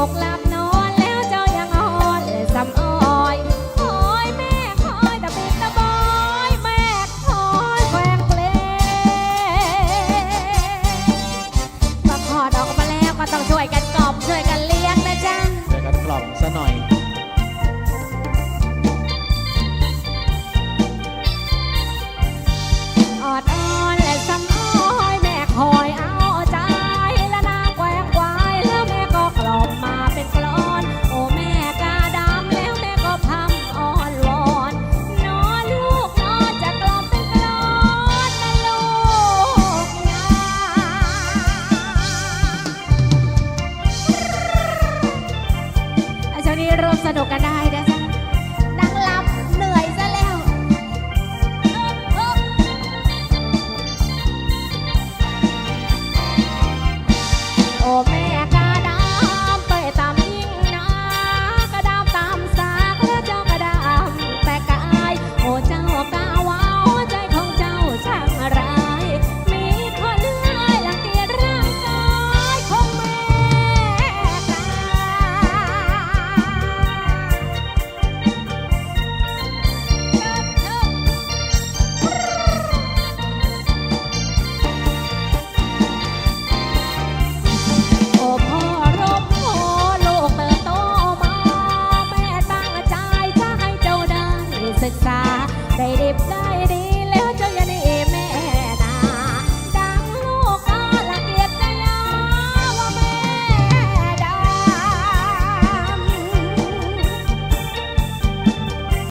một lắm ร่วมสนุกกันได้ Friday